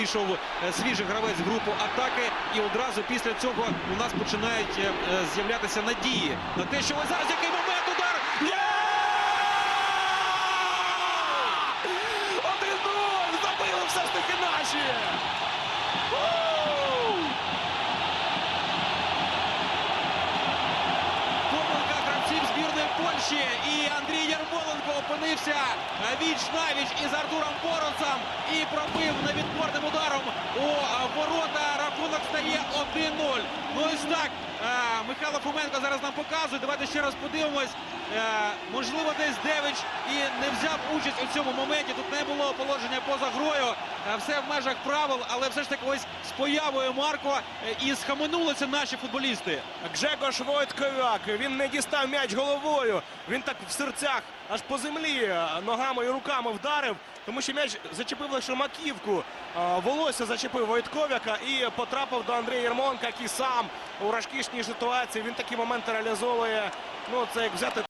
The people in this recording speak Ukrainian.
вийшов е, свіжий гравець в групу атаки. І одразу після цього у нас починають е, е, з'являтися надії на те, що ось зараз який момент удар. 1-0! Забили все ж таки наші! Помилка гравців збірної Польщі. Опинився віч навіч із Артуром Боронцем і пробив невідпорним ударом у ворота. Рахунок стає 1-0. Ну ось так. Михайло Фоменко зараз нам показує. Давайте ще раз подивимось. Е, Можливо, десь Девич і не взяв участь у цьому моменті. Тут не було положення поза грою. Е, Все в межах правил, але все ж таки ось з появою Марко е, і схаменулися наші футболісти. Гжегош Войтковяк. Він не дістав м'яч головою. Він так в серцях аж по землі ногами і руками вдарив, тому що м'яч зачепив лише маківку. Волосся зачепив Войтковяка і потрапив до Андрія Єрмонка, який сам у важкішній ситуації. Він такі моменти реалізовує. Ну, це як взяти